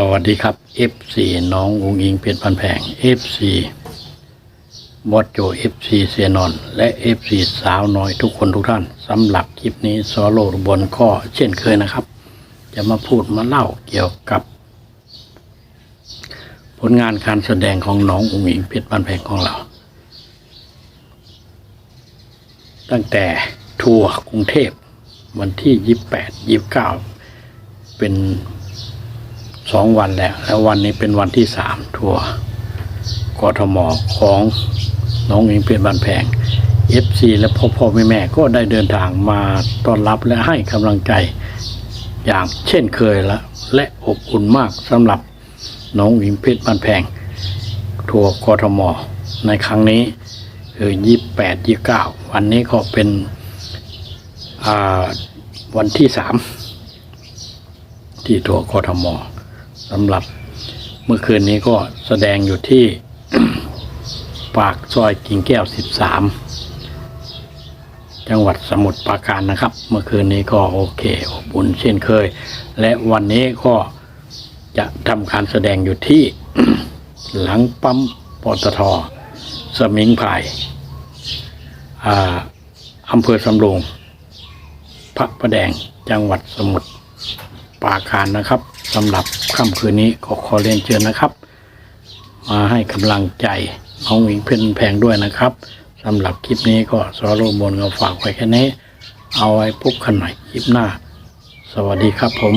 สวัสดีครับ FC น้ององอิงเพชรพันแพง FC บอสโจ FC เซียนอน และ FC สาวน้อยทุกคนทุกท่านสำหรับคลิปนี้ซอโลบนก็เช่นเคยนะครับ จะมาพูดมาเล่าเกี่ยวกับ ผลงานการแสดงของน้ององอิงเพชรพันแพงของเรา ตั้งแต่ทัวร์กรุงเทพวันที่ 28 29 เป็น สองวันแล้วแล้ววันนี้เป็นวันที่สามทัวร์กทมของน้องอิงเพียนบันแพงเอฟซีและพ่อพ่อแม่แม่ก็ได้เดินทางมาต้อนรับและให้กำลังใจอย่างเช่นเคยละและอบอุ่นมากสำหรับน้องอิงเพชรบันแพง ทัวร์กทมในครั้งนี้คือยี่แปดยี่เก้าวันนี้ก็เป็นวันที่สามที่ตัวกทม สำหรับเมื่อคืนนี้ก็แสดงอยู่ที่ปากซอยกิ่งแก้ว 13 จังหวัดสมุทรปราการนะครับ เมื่อคืนนี้ก็โอเคอบอุ่นเช่นเคย และวันนี้ก็จะทำการแสดงอยู่ที่หลังปั๊มปตทสมิงไผ่อ่าอำเภอสำโรงพระประแดงจังหวัดสมุทรปราการนะครับ สำหรับค่ำคืนนี้ก็ขอเรียนเชิญนะครับ มาให้กำลังใจน้องหญิงเพ่นแพงด้วยนะครับสำหรับคลิปนี้ก็สอโรบนก็ฝากไว้แค่นี้ เอาไว้พบกันใหม่คลิปหน้า สวัสดีครับผม